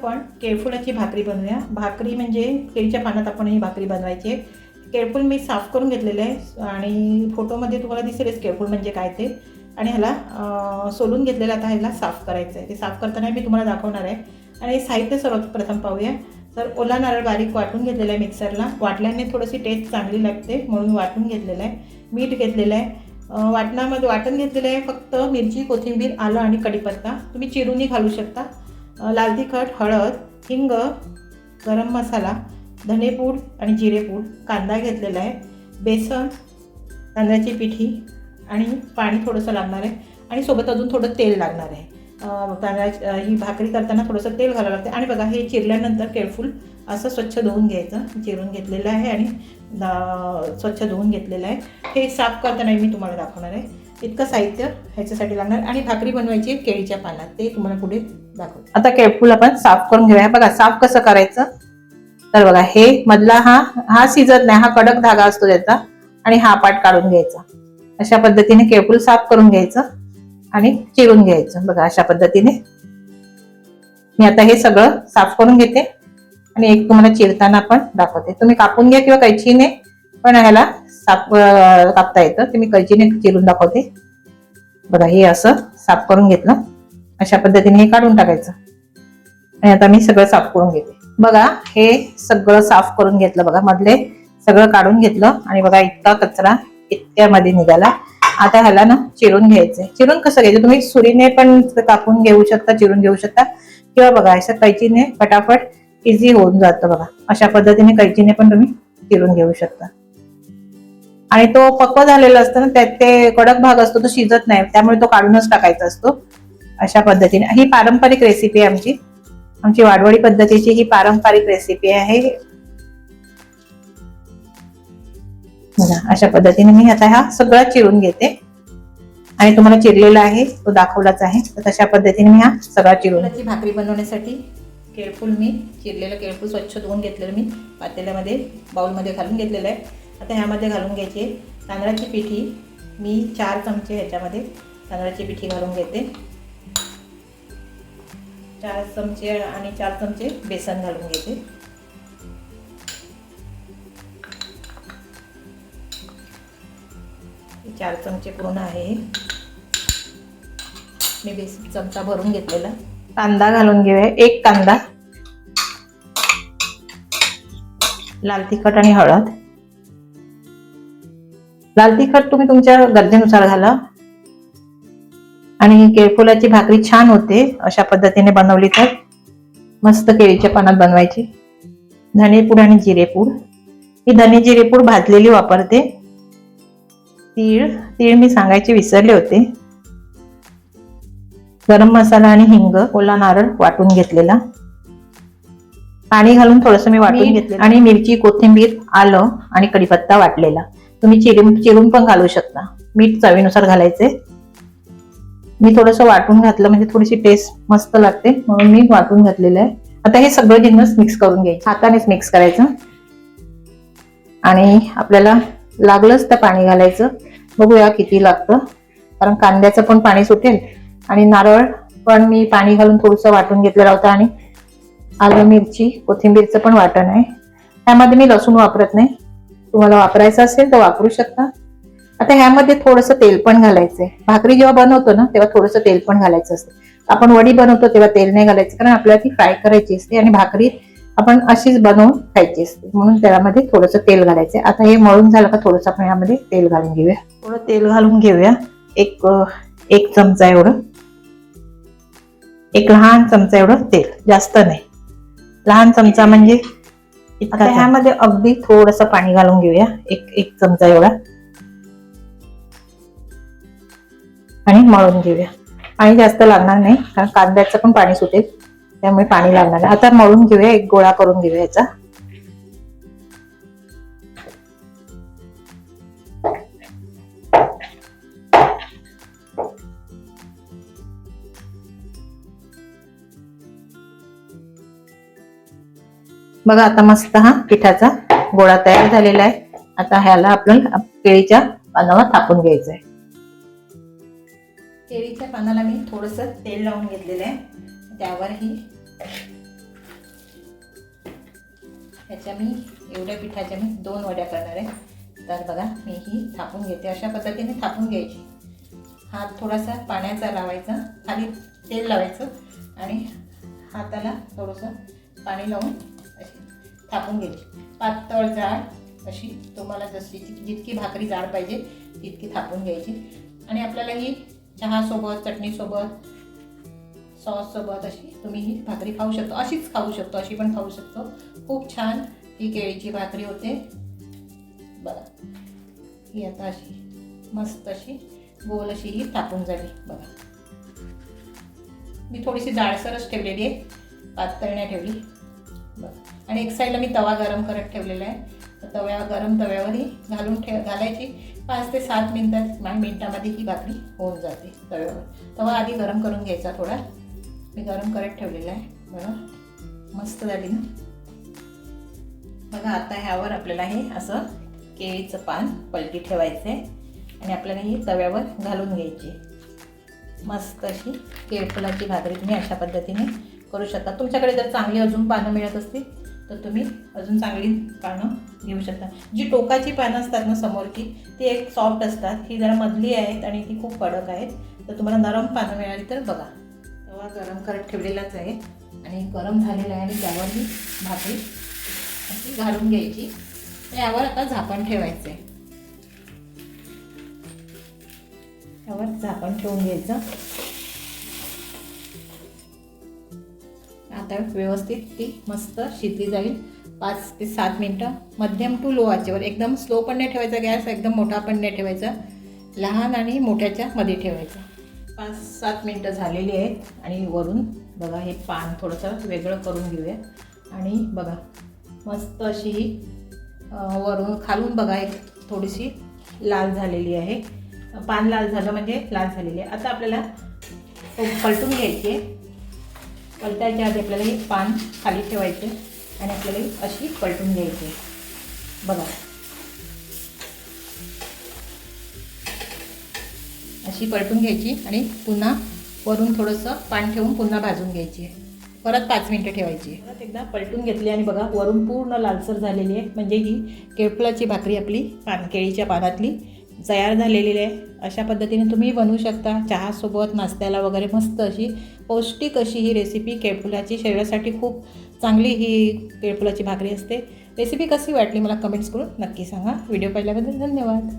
आपण केळफुलाची भाकरी बनवूया. भाकरी म्हणजे केळीच्या पानात आपण ही भाकरी बनवायची आहे. केळफूल मी साफ करून घेतलेलं आहे आणि फोटोमध्ये तुम्हाला दिसेलच केळफूल म्हणजे काय ते. आणि ह्याला सोलून घेतलेलं आता ह्याला साफ करायचं आहे. ते साफ करताना मी तुम्हाला दाखवणार आहे. आणि साहित्य साहित्य सर्वप्रथम पाहूया. तर ओला नारळ बारीक वाटून घेतलेला आहे मिक्सरला. वाटल्याने थोडीशी टेस्ट चांगली लागते म्हणून वाटून घेतलेलं आहे. मीठ घेतलेलं आहे. वाटणामध्ये वाटण घेतलेलं आहे फक्त मिरची कोथिंबीर आलं आणि कढीपत्ता. तुम्ही चिरूनही घालू शकता. लाल तिखट हळद हिंग गरम मसाला धनेपूड आणि जिरेपूड. कांदा घेतलेला आहे बेसन तांदळाची पिठी आणि पाणी थोडंसं लागणार आहे. आणि सोबत अजून थोडं तेल लागणार आहे. अं, ही भाकरी करताना थोडंसं तेल घालावं लागते. आणि बघा हे चिरल्यानंतर केळफूल असं स्वच्छ धुवून घ्यायचं. चिरून घेतलेलं आहे आणि स्वच्छ धुवून घेतलेलं आहे. हे साफ करताना मी तुम्हाला दाखवणार आहे. इतकं साहित्य ह्याच्यासाठी लागणार. आणि भाकरी बनवायची केळीच्या पानात. ते तुम्हाला पुढे दाखव आता केळफूल आपण साफ करून घेऊया. बघा साफ कसं करायचं? तर बघा हे मधला हा हा शिजत नाही. हा कडक धागा असतो त्याचा. आणि हा पाट काढून घ्यायचा. अशा पद्धतीने केळफूल साफ करून घ्यायचं. आणि चिरून घ्यायचं. बघा अशा पद्धतीने. मी आता हे सगळं साफ करून घेते आणि एक तुम्हाला चिरताना पण दाखवते. तुम्ही कापून घ्या किंवा कैचीने पण ह्याला साफ कापता येतं. ते मी कैचीने चिरून दाखवते. बघा हे असं साफ करून घेतलं. अशा पद्धतीने हे काढून टाकायचं. आणि आता मी सगळं साफ करून घेते. बघा हे सगळं साफ करून घेतलं. बघा मधले सगळं काढून घेतलं. आणि बघा इतका कचरा इतक्यामध्ये निघाला. आता ह्याला ना चिरून घ्यायचंय चिरून कसं घ्यायचं? तुम्ही सुरीने पण कापून घेऊ शकता चिरून घेऊ शकता. किंवा बघा असं कैचीने फटाफट इझी होऊन जातं बघा. अशा पद्धतीने कैचीने पण तुम्ही चिरून घेऊ शकता. आणि तो पक्व झालेला असतो ना त्यात ते कडक भाग असतो तो शिजत नाही. त्यामुळे तो काढूनच टाकायचा असतो. अशा पद्धतीने. ही पारंपरिक रेसिपी आहे आमची. आमची वाडवडी पद्धतीची ही पारंपरिक रेसिपी आहे. बघा अशा पद्धतीने मी आता हा सगळा चिरून घेते. आणि तुम्हाला चिरलेला आहे तो दाखवलाच आहे. तर तशा पद्धतीने मी हा सगळा चिरून भाकरी बनवण्यासाठी केळफूल मी चिरलेलं केळफूल स्वच्छ धुवून घेतलेलं मी पातेल्यामध्ये बाऊलमध्ये घालून घेतलेलं आहे. आता ह्यामध्ये घालून घ्यायची तांदळाची पिठी. मी चार चमचे ह्याच्यामध्ये तांदळाची पिठी घालून घेते. चार चमचे आणि चार चमचे बेसन घालून घेते. चार चमचे पूर्ण आहे. मी बेस चमचा भरून घेतलेला. कांदा घालून घेऊया. एक कांदा. लाल तिखट आणि हळद. लाल तिखट तुम्ही तुमच्या गरजेनुसार घाला. आणि केळफुलाची भाकरी छान होते. अशा पद्धतीने बनवली तर. मस्त केळीच्या पानात बनवायची. धनेपूड आणि जिरेपूड. ही धने जिरेपूड भाजलेली वापरते. तीळ तीळ मी सांगायचे विसरले होते. गरम मसाला आणि हिंग ओला नारळ वाटून घेतलेला. पाणी घालून थोडस मी वाटून घेतले आणि मिरची कोथिंबीर आलं आणि कढीपत्ता वाटलेला. तुम्ही चिरून चिरून पण घालू शकता. मीठ चवीनुसार घालायचे. मी थोडंसं वाटून घातलं म्हणजे थोडीशी टेस्ट मस्त लागते म्हणून मी वाटून घातलेलं आहे. आता हे सगळं जिन्नस मिक्स करून घ्यायचे. हातानेच मिक्स करायचं. आणि आपल्याला लागलंच तर पाणी घालायचं. बघूया किती लागतं. कारण कांद्याचं पण पाणी सुटेल. आणि नारळ पण मी पाणी घालून थोडंसं वाटून घेतलेलं होतं आणि आलं मिरची कोथिंबीरचं पण वाटण आहे. त्यामध्ये मी लसूण वापरत नाही. तुम्हाला वापरायचं असेल तर वापरू शकता. आता ह्यामध्ये थोडंसं तेल पण घालायचंय. भाकरी जेव्हा बनवतो ना तेव्हा थोडंसं तेल पण घालायचं असतं. आपण वडी बनवतो तेव्हा तेल नाही घालायचं. कारण आपल्याला ती फ्राय करायची असते आणि भाकरी आपण अशीच बनवून खायची असते. म्हणून त्यामध्ये थोडंसं तेल घालायचं आता हे मळून झालं का थोडंसं आपण यामध्ये तेल घालून घेऊया. थोडं तेल घालून घेऊया. एक एक चमचा एवढं. एक लहान चमचा एवढं तेल. जास्त नाही. लहान चमचा म्हणजे ह्यामध्ये अगदी थोडस पाणी घालून घेऊया. एक एक चमचा एवढा. आणि मळून घेऊया. पाणी जास्त लागणार नाही कारण कांद्याचं पण पाणी सुटेल. त्यामुळे पाणी लागणार नाही आता मळून घेऊया एक गोळा करून घेऊया याचा. बघा आता मस्त हा पिठाचा गोळा तयार झालेला आहे. आता ह्याला आपण केळीच्या पानावर थापून घ्यायचं आहे केळीच्या पानाला मी थोडस तेल लावून घेतलेलं आहे. त्यावर ही ह्याच्या मी एवढ्या पिठाच्या मी दोन वड्या करणार आहे. तर बघा मी ही थापून घेते. अशा पद्धतीने थापून घ्यायची. हात थोडासा पाण्याचा लावायचा. खाली तेल लावायचं आणि हाताला थोडंसं पाणी लावून अशी थापून घ्यायची. पातळ जाड अशी तुम्हाला जशी जितकी भाकरी जाड पाहिजे तितकी थापून घ्यायची. आणि आपल्याला ही चहासोबत चटणीसोबत सॉससोबत अशी तुम्ही ही भाकरी खाऊ शकतो अशीच खाऊ शकतो अशी पण खाऊ शकतो. खूप छान ही केळीची भाकरी होते. बघा ही आता अशी मस्त अशी गोल अशी ही टाकून झाली बघा. मी थोडीशी जाडसरच ठेवलेली आहे पातळ नाही ठेवली. बघा. आणि एक साईडला मी तवा गरम करत ठेवलेला आहे. तव्या गरम तव्यावरही घालून ठेव घालायची पाच ते सात मिनटात मा- मिनटामध्ये ही भाकरी होऊन जाते तव्यावर. तवा आधी गरम करून घ्यायचा थोडा. मी गरम करत ठेवलेला आहे. बघा. मस्त झाली ना? बघा आता ह्यावर आपल्याला हे असं केळीचं पान पलटी ठेवायचं आहे आणि आपल्याला ही तव्यावर घालून घ्यायची मस्त अशी केळफुलाची भाकरी तुम्ही अशा पद्धतीने करू शकता. तुमच्याकडे जर चांगली अजून पानं मिळत असतील तर तुम्ही अजून चांगली पानं घेऊ शकता. जी टोकाची पानं असतात ना समोरची ती एक सॉफ्ट असतात. ही जरा मधली आहेत आणि ती खूप कडक आहेत. तर तुम्हाला नरम पानं मिळाली तर बघा. तवा गरम करत ठेवलेलाच आहे. आणि गरम झालेला आहे आणि त्यावर ही भाकरी अशी घालून घ्यायची. यावर आता झाकण ठेवायचं आहे त्यावर झाकण ठेवून घ्यायचं. आता व्यवस्थित ती मस्त शिजली जाईल. पाच ते सात मिनटं. मध्यम टू लो आचेवर. एकदम स्लो पण नाही ठेवायचा गॅस एकदम मोठा पण नाही ठेवायचा. लहान आणि मोठ्याच्या मध्ये ठेवायचा. पाच सात मिनटं झालेली आहेत आणि वरून बघा हे पान थोडंसं वेगळं करून घेऊया. आणि बघा मस्त अशी ही वरून खालून बघा एक थोडीशी लाल झालेली आहे. पान लाल झालं म्हणजे लाल झालेली आहे. आता आपल्याला पलटून घ्यायची आहे. पलटायच्या आधी आपल्याला हे पान खाली ठेवायचे आणि आपल्याला अशी पलटून घ्यायची आहे. बघा. अशी पलटून घ्यायची आणि पुन्हा वरून थोडंसं पान ठेवून पुन्हा भाजून घ्यायची. आहे परत पाच मिनटं ठेवायची. परत एकदा पलटून घेतली आणि बघा वरून पूर्ण लालसर झालेली आहे. म्हणजे ही केळफुलाची भाकरी आपली पान केळीच्या पानातली तयार झालेली आहे. अशा पद्धतीने तुम्ही बनवू शकता. चहासोबत नाश्त्याला वगैरे मस्त अशी पौष्टिक अशी ही रेसिपी केळफुलाची. शरीरासाठी खूप चांगली ही केळफुलाची भाकरी असते. रेसिपी कशी वाटली मला कमेंट्स करून नक्की सांगा. व्हिडिओ पाहिल्याबद्दल धन्यवाद.